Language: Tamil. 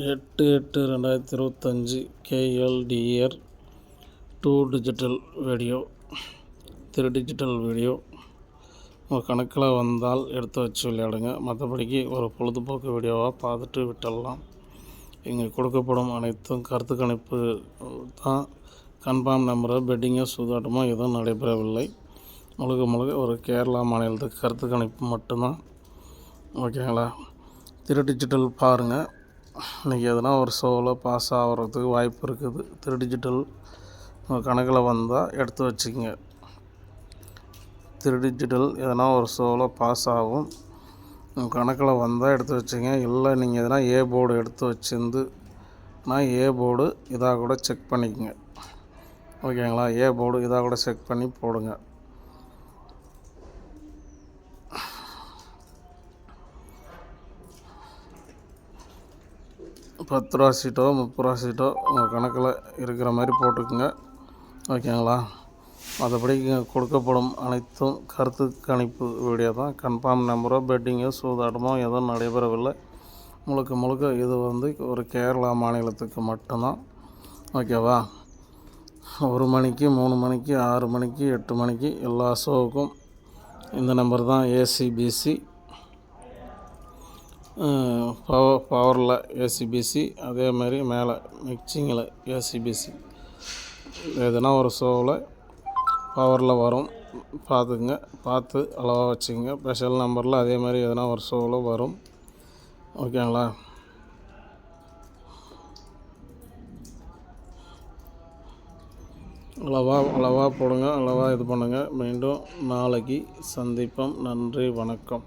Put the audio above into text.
எட்டு எட்டு ரெண்டாயிரத்தி இருபத்தஞ்சி KLDR two digital video three digital video. உங்கள் கணக்கில் வந்தால் எடுத்து வச்சு விளையாடுங்க. மற்றபடிக்கு ஒரு பொழுதுபோக்கு வீடியோவாக பார்த்துட்டு விட்டுடலாம். இங்கே கொடுக்கப்படும் அனைத்தும் கருத்து கணிப்பு தான். கன்ஃபார்ம் நம்பரை பெட்டிங்கோ சூதாட்டமோ எதுவும் நடைபெறவில்லை. முழுக்க முழுக்க ஒரு கேரளா மாநிலத்துக்கு கருத்து கணிப்பு மட்டும்தான். ஓகேங்களா? திரு டிஜிட்டல் பாருங்கள் இன்றைக்கி எதனா ஒரு ஷோவில் பாஸ் ஆகிறதுக்கு வாய்ப்பு இருக்குது. திரு டிஜிட்டல் உங்கள் கணக்கில் வந்தால் எடுத்து வச்சுக்கோங்க. திரு டிஜிட்டல் எதனா ஒரு ஷோவில் பாஸ் ஆகும். உங்கள் கணக்கில் வந்தால் எடுத்து வச்சுங்க. இல்லை நீங்கள் எதனா ஏ போர்டு எடுத்து வச்சிருந்து நான் ஏ போர்டு இதாக கூட செக் பண்ணிக்கோங்க. ஓகேங்களா ஏ போர்டு இதாக கூட செக் பண்ணி போடுங்க. பத்து ரூபா சீட்டோ முப்பது ரூபா சீட்டோ உங்கள் கணக்கில் இருக்கிற மாதிரி போட்டுக்குங்க. ஓகேங்களா? மற்றபடி இங்கே கொடுக்கப்படும் அனைத்தும் கருத்து கணிப்பு வீடியோ தான். கன்ஃபார்ம் நம்பரோ பெட்டிங்கோ சூதாட்டமோ எதுவும் நடைபெறவில்லை. முழுக்க முழுக்க இது வந்து ஒரு கேரளா மாநிலத்துக்கு மட்டும்தான். ஓகேவா? ஒரு மணிக்கு மூணு மணிக்கு ஆறு மணிக்கு எட்டு மணிக்கு எல்லா ஷோவுக்கும் இந்த நம்பர் தான் ஏசிபிசி பவர் பவரில் ஏசிபிசி அதே மாதிரி மேலே மிக்சிங்கில் ஏசிபிசி எதுனா ஒரு ஷோவில் பவரில் வரும் பார்த்துக்குங்க. பார்த்து அளவாக வச்சுக்கோங்க. ஸ்பெஷல் நம்பரில் அதே மாதிரி எதனா ஒரு ஷோவில் வரும். ஓகேங்களா? அளவாக அளவாக போடுங்க. அளவாக இது பண்ணுங்கள் மீண்டும் நாளைக்கு சந்திப்போம். நன்றி வணக்கம்.